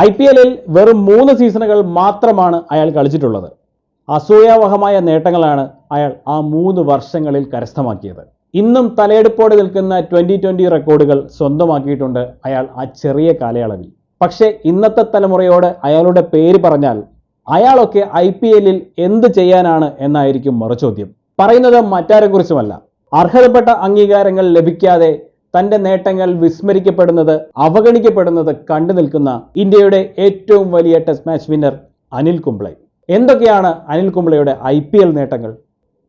I P എല്ലിൽ വെറും മൂന്ന് സീസണുകൾ മാത്രമാണ് അയാൾ കളിച്ചിട്ടുള്ളത്. അസൂയാവഹമായ നേട്ടങ്ങളാണ് അയാൾ ആ മൂന്ന് വർഷങ്ങളിൽ കരസ്ഥമാക്കിയത്. ഇന്നും തലയെടുപ്പോടെ നിൽക്കുന്ന ട്വന്റി ട്വന്റി റെക്കോർഡുകൾ സ്വന്തമാക്കിയിട്ടുണ്ട് അയാൾ ആ ചെറിയ കാലയളവിൽ. പക്ഷേ ഇന്നത്തെ തലമുറയോട് അയാളുടെ പേര് പറഞ്ഞാൽ അയാളൊക്കെ ഐ പി എല്ലിൽ എന്ത് ചെയ്യാനാണ് എന്നായിരിക്കും മറുചോദ്യം. പറയുന്നത് മറ്റാരെക്കുറിച്ചുമല്ല. അർഹതപ്പെട്ട അംഗീകാരങ്ങൾ ലഭിക്കാതെ തന്റെ നേട്ടങ്ങൾ വിസ്മരിക്കപ്പെടുന്നത് അവഗണിക്കപ്പെടുന്നത് കണ്ടു നിൽക്കുന്ന ഇന്ത്യയുടെ ഏറ്റവും വലിയ test match winner Anil Kumble എന്തൊക്കെയാണ് അനിൽ കുംബ്ലെയുടെ ഐ പി എൽ നേട്ടങ്ങൾ?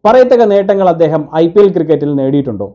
പറയത്തക്ക നേട്ടങ്ങൾ അദ്ദേഹം ഐ പി എൽ ക്രിക്കറ്റിൽ നേടിയിട്ടുണ്ടോ?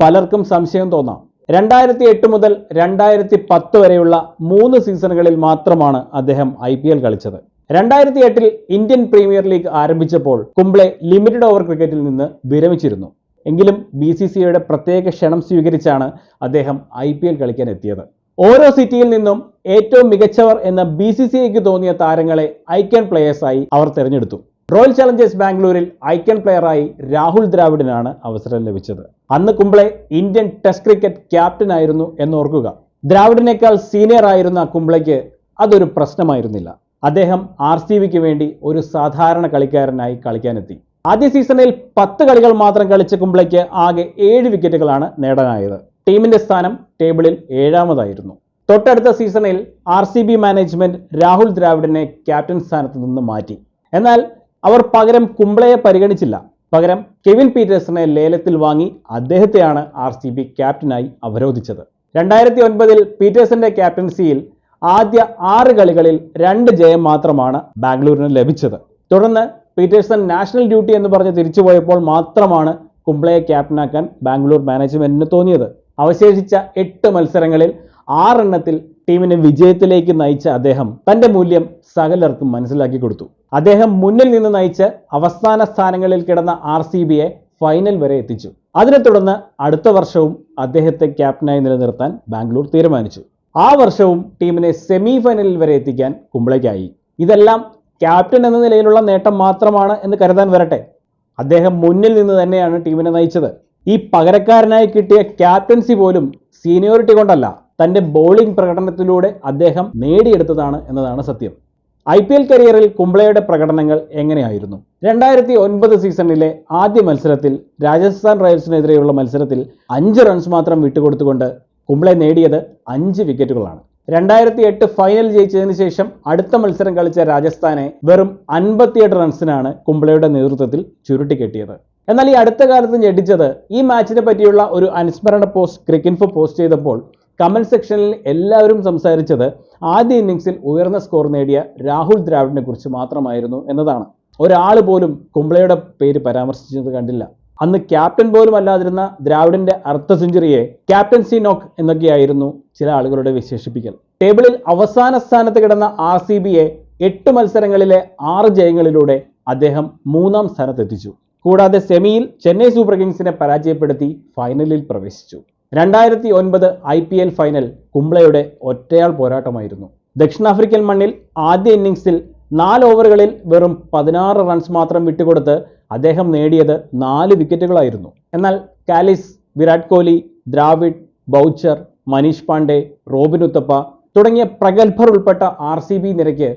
പലർക്കും സംശയം തോന്നാം. രണ്ടായിരത്തി എട്ട് മുതൽ രണ്ടായിരത്തി പത്ത് വരെയുള്ള മൂന്ന് സീസണുകളിൽ മാത്രമാണ് അദ്ദേഹം ഐ പി എൽ കളിച്ചത്. രണ്ടായിരത്തി എട്ടിൽ ഇന്ത്യൻ പ്രീമിയർ ലീഗ് ആരംഭിച്ചപ്പോൾ കുംബ്ലെ ലിമിറ്റഡ് ഓവർ ക്രിക്കറ്റിൽ നിന്ന് വിരമിച്ചിരുന്നു. എങ്കിലും ബി സി സിയുടെ പ്രത്യേക ക്ഷണം സ്വീകരിച്ചാണ് അദ്ദേഹം ഐ പി എൽ കളിക്കാൻ എത്തിയത്. ഓരോ സിറ്റിയിൽ നിന്നും ഏറ്റവും മികച്ചവർ എന്ന ബി സി സി ഐക്ക് തോന്നിയ താരങ്ങളെ ഐക്കൺ പ്ലെയേഴ്സായി അവർ തിരഞ്ഞെടുത്തു. റോയൽ ചലഞ്ചേഴ്സ് ബാംഗ്ലൂരിൽ ഐക്കൺ പ്ലെയറായി രാഹുൽ ദ്രാവിഡിനാണ് അവസരം ലഭിച്ചത്. അന്ന് Kumble Indian test cricket captain ആയിരുന്നു എന്നോർക്കുക. ദ്രാവിഡിനേക്കാൾ സീനിയർ ആയിരുന്ന കുമ്പളയ്ക്ക് അതൊരു പ്രശ്നമായിരുന്നില്ല. അദ്ദേഹം ആർ സി ബിക്ക് വേണ്ടി ഒരു സാധാരണ കളിക്കാരനായി കളിക്കാനെത്തി. ആദ്യ സീസണിൽ പത്ത് കളികൾ മാത്രം കളിച്ച കുംബ്ലയ്ക്ക് ആകെ ഏഴ് വിക്കറ്റുകളാണ് നേടാനായത്. ടീമിന്റെ സ്ഥാനം ടേബിളിൽ ഏഴാമതായിരുന്നു. തൊട്ടടുത്ത സീസണിൽ R C B management Rahul ദ്രാവിഡിനെ captain സ്ഥാനത്ത് നിന്ന് മാറ്റി. എന്നാൽ അവർ പകരം കുംബ്ലയെ പരിഗണിച്ചില്ല. പകരം കെവിൻ പീറ്റേഴ്സിനെ ലേലത്തിൽ വാങ്ങി അദ്ദേഹത്തെയാണ് ആർ സി ബി ക്യാപ്റ്റനായി അവരോധിച്ചത്. രണ്ടായിരത്തി ഒൻപതിൽ പീറ്റേഴ്സിന്റെ ക്യാപ്റ്റൻസിയിൽ ആദ്യ ആറ് കളികളിൽ രണ്ട് ജയം മാത്രമാണ് ബാംഗ്ലൂരിന് ലഭിച്ചത്. തുടർന്ന് പീറ്റേഴ്സൺ നാഷണൽ ഡ്യൂട്ടി എന്ന് പറഞ്ഞ് തിരിച്ചുപോയപ്പോൾ മാത്രമാണ് കുംബ്ലയെ ക്യാപ്റ്റനാക്കാൻ ബാംഗ്ലൂർ മാനേജ്മെന്റിന് തോന്നിയത്. അവശേഷിച്ച എട്ട് മത്സരങ്ങളിൽ ആറെണ്ണത്തിൽ ടീമിനെ വിജയത്തിലേക്ക് നയിച്ച അദ്ദേഹം തന്റെ മൂല്യം സകലർക്കും മനസ്സിലാക്കി കൊടുത്തു. അദ്ദേഹം മുന്നിൽ നിന്ന് നയിച്ച് അവസാന സ്ഥാനങ്ങളിൽ കിടന്ന ആർ സി ഫൈനൽ വരെ എത്തിച്ചു. അതിനെ തുടർന്ന് അടുത്ത വർഷവും അദ്ദേഹത്തെ ക്യാപ്റ്റനായി നിലനിർത്താൻ ബാംഗ്ലൂർ തീരുമാനിച്ചു. ആ വർഷവും ടീമിനെ സെമി ഫൈനലിൽ വരെ എത്തിക്കാൻ കുംബ്ലയ്ക്കായി. ഇതെല്ലാം ക്യാപ്റ്റൻ എന്ന നിലയിലുള്ള നേട്ടം മാത്രമാണ് എന്ന് കരുതാൻ വരട്ടെ. അദ്ദേഹം മുന്നിൽ നിന്ന് തന്നെയാണ് ടീമിനെ നയിച്ചത്. ഈ പകരക്കാരനായി കിട്ടിയ ക്യാപ്റ്റൻസി പോലും സീനിയോറിറ്റി കൊണ്ടല്ല തന്റെ ബോളിംഗ് പ്രകടനത്തിലൂടെ അദ്ദേഹം നേടിയെടുത്തതാണ് എന്നതാണ് സത്യം. ഐ പി എൽ കരിയറിൽ കുംബ്ലയുടെ പ്രകടനങ്ങൾ എങ്ങനെയായിരുന്നു? രണ്ടായിരത്തി ഒൻപത് സീസണിലെ ആദ്യ മത്സരത്തിൽ രാജസ്ഥാൻ റോയൽസിനെതിരെയുള്ള മത്സരത്തിൽ അഞ്ച് റൺസ് മാത്രം വിട്ടുകൊടുത്തുകൊണ്ട് കുംബ്ലെ നേടിയത് അഞ്ച് വിക്കറ്റുകളാണ്. രണ്ടായിരത്തി എട്ട് ഫൈനൽ ജയിച്ചതിന് ശേഷം അടുത്ത മത്സരം കളിച്ച രാജസ്ഥാനെ വെറും അൻപത്തിയെട്ട് റൺസിനാണ് കുംബ്ലയുടെ നേതൃത്വത്തിൽ ചുരുട്ടിക്കെട്ടിയത്. എന്നാൽ ഈ അടുത്ത കാലത്ത് ഞെട്ടിച്ചത് ഈ മാച്ചിനെ പറ്റിയുള്ള ഒരു അനുസ്മരണ പോസ്റ്റ് ക്രിക്കിൻഫോ പോസ്റ്റ് ചെയ്തപ്പോൾ കമന്റ് സെക്ഷനിൽ എല്ലാവരും സംസാരിച്ചത് ആദ്യ ഇന്നിംഗ്സിൽ ഉയർന്ന സ്കോർ നേടിയ രാഹുൽ ദ്രാവിഡിനെ കുറിച്ച് മാത്രമായിരുന്നു എന്നതാണ്. ഒരാൾ പോലും കുംബ്ലയുടെ പേര് പരാമർശിച്ചത് കണ്ടില്ല. അന്ന് ക്യാപ്റ്റൻ പോലും അല്ലാതിരുന്ന ദ്രാവിഡിന്റെ അർത്ഥ സെഞ്ചുറിയെ ക്യാപ്റ്റൻസി നോക്ക് എന്നൊക്കെയായിരുന്നു ചില ആളുകളുടെ വിശേഷിപ്പിക്കൽ. ടേബിളിൽ അവസാന സ്ഥാനത്ത് കിടന്ന ആർ സി ബിയെ എട്ട് മത്സരങ്ങളിലെ ആറ് ജയങ്ങളിലൂടെ അദ്ദേഹം മൂന്നാം സ്ഥാനത്തെത്തിച്ചു. കൂടാതെ സെമിയിൽ ചെന്നൈ സൂപ്പർ കിങ്സിനെ പരാജയപ്പെടുത്തി ഫൈനലിൽ പ്രവേശിച്ചു. രണ്ടായിരത്തി ഒൻപത് ഐ പി എൽ ഫൈനൽ കുംബ്ലയുടെ ഒറ്റയാൾ പോരാട്ടമായിരുന്നു. ദക്ഷിണാഫ്രിക്കൻ മണ്ണിൽ ആദ്യ ഇന്നിംഗ്സിൽ നാല് ഓവറുകളിൽ വെറും പതിനാറ് റൺസ് മാത്രം വിട്ടുകൊടുത്ത് അദ്ദേഹം നേടിയത് നാല് വിക്കറ്റുകളായിരുന്നു. എന്നാൽ കാലിസ് വിരാട് കോഹ്ലി ദ്രാവിഡ് ബൗച്ചർ മനീഷ് പാണ്ഡെ റോബിൻ ഉത്തപ്പ തുടങ്ങിയ പ്രഗത്ഭർ ഉൾപ്പെട്ട ആർ സി ബി നിരയ്ക്ക്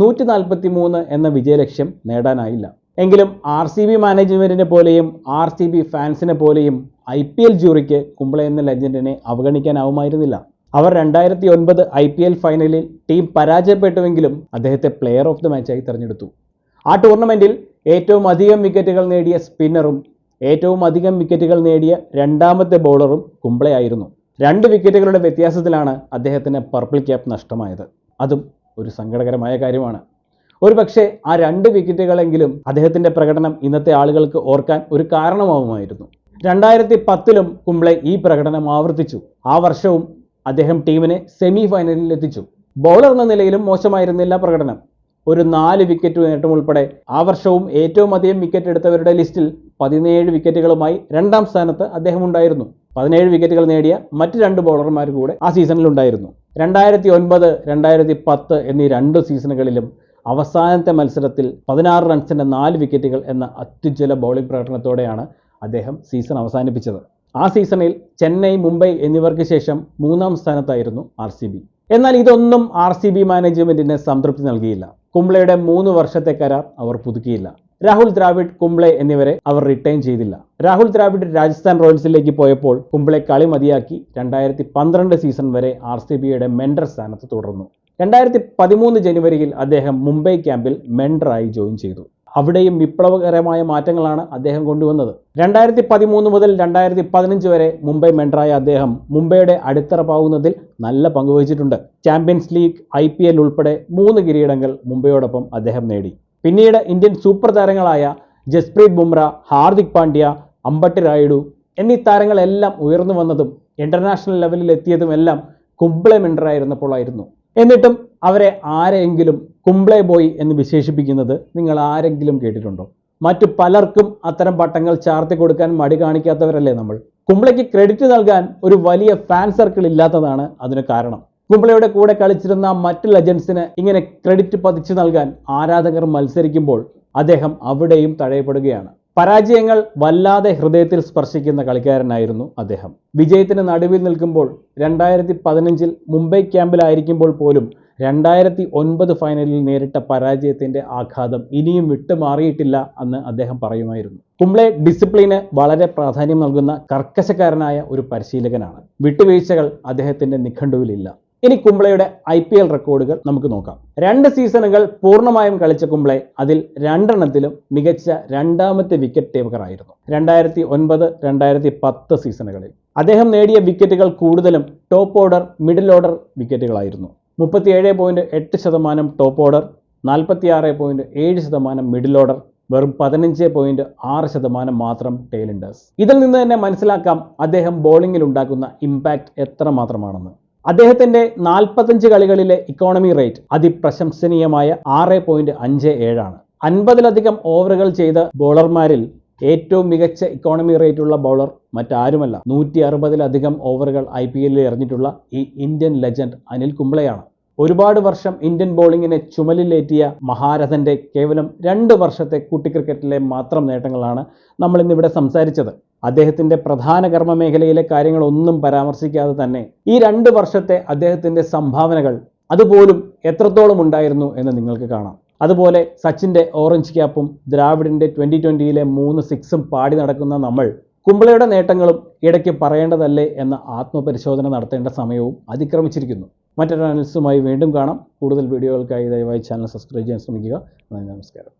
നൂറ്റി നാൽപ്പത്തി മൂന്ന് എന്ന വിജയലക്ഷ്യം നേടാനായില്ല. എങ്കിലും ആർ സി ബി മാനേജ്മെന്റിനെ പോലെയും ആർ സി ബി ഫാൻസിനെ പോലെയും ഐ പി എൽ ജൂറിക്ക് കുംബ്ലെ എന്ന ലെജൻഡിനെ അവഗണിക്കാനാവുമായിരുന്നില്ല. അവർ രണ്ടായിരത്തി ഒൻപത് ഐ പി എൽ ഫൈനലിൽ ടീം പരാജയപ്പെട്ടുവെങ്കിലും അദ്ദേഹത്തെ പ്ലെയർ ഓഫ് ദി മാച്ചായി തിരഞ്ഞെടുത്തു. ആ ടൂർണമെന്റിൽ ഏറ്റവും അധികം വിക്കറ്റുകൾ നേടിയ സ്പിന്നറും ഏറ്റവും അധികം വിക്കറ്റുകൾ നേടിയ രണ്ടാമത്തെ ബൗളറും കുംബ്ലയായിരുന്നു രണ്ട് വിക്കറ്റുകളുടെ വ്യത്യാസത്തിലാണ് അദ്ദേഹത്തിന് പർപ്പിൾ ക്യാപ്പ് നഷ്ടമായത്. അതും ഒരു സങ്കടകരമായ കാര്യമാണ്. ഒരു പക്ഷേ ആ രണ്ട് വിക്കറ്റുകളെങ്കിലും അദ്ദേഹത്തിന്റെ പ്രകടനം ഇന്നത്തെ ആളുകൾക്ക് ഓർക്കാൻ ഒരു കാരണമാവുമായിരുന്നു. രണ്ടായിരത്തി പത്തിലും കുംബ്ലെ ഈ പ്രകടനം ആവർത്തിച്ചു. ആ വർഷവും അദ്ദേഹം ടീമിനെ സെമി ഫൈനലിൽ എത്തിച്ചു. ബൗളർ എന്ന നിലയിലും മോശമായിരുന്നില്ല പ്രകടനം. ഒരു നാല് വിക്കറ്റ് നേട്ടം ഉൾപ്പെടെ ആ വർഷവും ഏറ്റവും അധികം വിക്കറ്റ് എടുത്തവരുടെ ലിസ്റ്റിൽ പതിനേഴ് വിക്കറ്റുകളുമായി രണ്ടാം സ്ഥാനത്ത് അദ്ദേഹം ഉണ്ടായിരുന്നു. പതിനേഴ് വിക്കറ്റുകൾ നേടിയ മറ്റ് രണ്ട് ബൗളർമാർ കൂടെ ആ സീസണിൽ ഉണ്ടായിരുന്നു. രണ്ടായിരത്തി ഒൻപത് രണ്ടായിരത്തി പത്ത് എന്നീ രണ്ട് സീസണുകളിലും അവസാനത്തെ മത്സരത്തിൽ പതിനാറ് റൺസിന്റെ നാല് വിക്കറ്റുകൾ എന്ന അത്യുജ്വല ബൗളിംഗ് പ്രകടനത്തോടെയാണ് അദ്ദേഹം സീസൺ അവസാനിപ്പിച്ചത്. ആ സീസണിൽ ചെന്നൈ മുംബൈ എന്നിവർക്ക് ശേഷം മൂന്നാം സ്ഥാനത്തായിരുന്നു ആർ എന്നാൽ ഇതൊന്നും ആർ സി ബി മാനേജ്മെന്റിന് സംതൃപ്തി നൽകിയില്ല. കുംബ്ലയുടെ മൂന്ന് വർഷത്തെ കരാർ അവർ പുതുക്കിയില്ല. രാഹുൽ ദ്രാവിഡ് കുംബ്ലെ എന്നിവരെ അവർ റിട്ടേൺ ചെയ്തില്ല. രാഹുൽ ദ്രാവിഡ് രാജസ്ഥാൻ റോയൽസിലേക്ക് പോയപ്പോൾ കുംബ്ലെ കളി മതിയാക്കി രണ്ടായിരത്തി പന്ത്രണ്ട് സീസൺ വരെ ആർ സി ബിയുടെ മെൻഡർ സ്ഥാനത്ത് തുടർന്നു. രണ്ടായിരത്തി പതിമൂന്ന് ജനുവരിയിൽ അദ്ദേഹം മുംബൈ ക്യാമ്പിൽ മെൻഡറായി ജോയിൻ ചെയ്തു. അവിടെയും വിപ്ലവകരമായ മാറ്റങ്ങളാണ് അദ്ദേഹം കൊണ്ടുവന്നത്. രണ്ടായിരത്തി പതിമൂന്ന് മുതൽ രണ്ടായിരത്തി പതിനഞ്ച് വരെ മുംബൈ മെൻഡറായ അദ്ദേഹം മുംബൈയുടെ അടിത്തറ പാവുന്നതിൽ നല്ല പങ്കുവഹിച്ചിട്ടുണ്ട് champions league I P L ഉൾപ്പെടെ മൂന്ന് കിരീടങ്ങൾ മുംബൈയോടൊപ്പം അദ്ദേഹം നേടി. പിന്നീട് ഇന്ത്യൻ സൂപ്പർ താരങ്ങളായ ജസ്പ്രീത് ബുംറ ഹാർദിക് പാണ്ഡ്യ അമ്പട്ടി റായിഡു എന്നീ താരങ്ങളെല്ലാം ഉയർന്നു വന്നതും ഇന്റർനാഷണൽ ലെവലിൽ എത്തിയതുമെല്ലാം മെൻഡറായിരുന്നപ്പോഴായിരുന്നു എന്നിട്ടും അവരെ ആരെങ്കിലും കുംബ്ലെ ബോയ് എന്ന് വിശേഷിപ്പിക്കുന്നത് നിങ്ങൾ ആരെങ്കിലും കേട്ടിട്ടുണ്ടോ? മറ്റു പലർക്കും അത്തരം പട്ടങ്ങൾ ചാർത്തി കൊടുക്കാൻ മടി കാണിക്കാത്തവരല്ലേ നമ്മൾ? കുംബ്ലയ്ക്ക് ക്രെഡിറ്റ് നൽകാൻ ഒരു വലിയ ഫാൻ സർക്കിൾ ഇല്ലാത്തതാണ് അതിന് കാരണം. കുംബ്ലയുടെ കൂടെ കളിച്ചിരുന്ന മറ്റ് ലെജൻസിന് ഇങ്ങനെ ക്രെഡിറ്റ് പതിച്ചു നൽകാൻ ആരാധകർ മത്സരിക്കുമ്പോൾ അദ്ദേഹം അവിടെയും തഴയപ്പെടുകയാണ് പരാജയങ്ങൾ വല്ലാതെ ഹൃദയത്തിൽ സ്പർശിക്കുന്ന കളിക്കാരനായിരുന്നു അദ്ദേഹം. വിജയത്തിന് നടുവിൽ നിൽക്കുമ്പോൾ രണ്ടായിരത്തി പതിനഞ്ചിൽ മുംബൈ ക്യാമ്പിലായിരിക്കുമ്പോൾ പോലും രണ്ടായിരത്തി ഒൻപത് ഫൈനലിൽ നേരിട്ട പരാജയത്തിന്റെ ആഘാതം ഇനിയും വിട്ടുമാറിയിട്ടില്ല എന്ന് അദ്ദേഹം പറയുമായിരുന്നു. കുംബ്ലെ ഡിസിപ്ലിന് വളരെ പ്രാധാന്യം നൽകുന്ന കർക്കശക്കാരനായ ഒരു പരിശീലകനാണ്. വിട്ടുവീഴ്ചകൾ അദ്ദേഹത്തിന്റെ നിഘണ്ടുവിലില്ല. ഇനി കുംബ്ലയുടെ ഐ പി എൽ റെക്കോർഡുകൾ നമുക്ക് നോക്കാം. രണ്ട് സീസണുകൾ പൂർണമായും കളിച്ച കുംബ്ലെ അതിൽ രണ്ടെണ്ണത്തിലും മികച്ച രണ്ടാമത്തെ വിക്കറ്റ് ടേക്കറായിരുന്നു രണ്ടായിരത്തി ഒൻപത് രണ്ടായിരത്തി പത്ത് സീസണുകളിൽ അദ്ദേഹം നേടിയ വിക്കറ്റുകൾ കൂടുതലും ടോപ്പ് ഓർഡർ മിഡിൽ ഓർഡർ വിക്കറ്റുകളായിരുന്നു. മുപ്പത്തിയേഴ് പോയിന്റ് എട്ട് ശതമാനം ടോപ്പ് ഓർഡർ നാൽപ്പത്തിയാറ് പോയിന്റ് ഏഴ് ശതമാനം മിഡിൽ ഓർഡർ വെറും പതിനഞ്ച് പോയിന്റ് ആറ് ശതമാനം മാത്രം ടൈലൻഡേഴ്സ് ഇതിൽ നിന്ന് തന്നെ മനസ്സിലാക്കാം അദ്ദേഹം ബോളിങ്ങിൽ ഉണ്ടാക്കുന്ന ഇമ്പാക്റ്റ് എത്ര മാത്രമാണെന്ന് അദ്ദേഹത്തിന്റെ നാൽപ്പത്തഞ്ച് കളികളിലെ ഇക്കോണമി റേറ്റ് അതിപ്രശംസനീയമായ ആറ് പോയിന്റ് അഞ്ച് ഏഴാണ് അൻപതിലധികം ഓവറുകൾ ചെയ്ത ബോളർമാരിൽ ഏറ്റവും മികച്ച ഇക്കോണമി റേറ്റ് ഉള്ള ബൗളർ മറ്റാരുമല്ല. നൂറ്റി അറുപതിലധികം ഓവറുകൾ ഐ പി എല്ലിൽ എറിഞ്ഞിട്ടുള്ള ഈ ഇന്ത്യൻ ലെജൻഡ് അനിൽ കുംബ്ലെയാണ് ഒരുപാട് വർഷം ഇന്ത്യൻ ബോളിങ്ങിനെ ചുമലിലേറ്റിയ മഹാരഥന്റെ കേവലം രണ്ട് വർഷത്തെ കുട്ടി ക്രിക്കറ്റിലെ മാത്രം നേട്ടങ്ങളാണ് നമ്മൾ ഇന്നിവിടെ സംസാരിച്ചത്. അദ്ദേഹത്തിന്റെ പ്രധാന കർമ്മമേഖലയിലെ കാര്യങ്ങളൊന്നും പരാമർശിക്കാതെ തന്നെ ഈ രണ്ട് വർഷത്തെ അദ്ദേഹത്തിന്റെ സംഭാവനകൾ അതുപോലും എത്രത്തോളം ഉണ്ടായിരുന്നു എന്ന് നിങ്ങൾക്ക് കാണാം. അതുപോലെ സച്ചിന്റെ ഓറഞ്ച് ക്യാപ്പും ദ്രാവിഡിന്റെ ട്വന്റി ട്വന്റിയിലെ മൂന്ന് സിക്സും പാടി നടക്കുന്ന നമ്മൾ കുംബ്ലയുടെ നേട്ടങ്ങളും ഇടയ്ക്ക് പറയേണ്ടതല്ലേ എന്ന ആത്മപരിശോധന നടത്തേണ്ട സമയവും അതിക്രമിച്ചിരിക്കുന്നു. മറ്റൊരു അനലിസ്റ്റുമായി വീണ്ടും കാണാം. കൂടുതൽ വീഡിയോകൾക്കായി ദയവായി ചാനൽ സബ്സ്ക്രൈബ് ചെയ്യാൻ ശ്രമിക്കുക. നന്ദി നമസ്കാരം.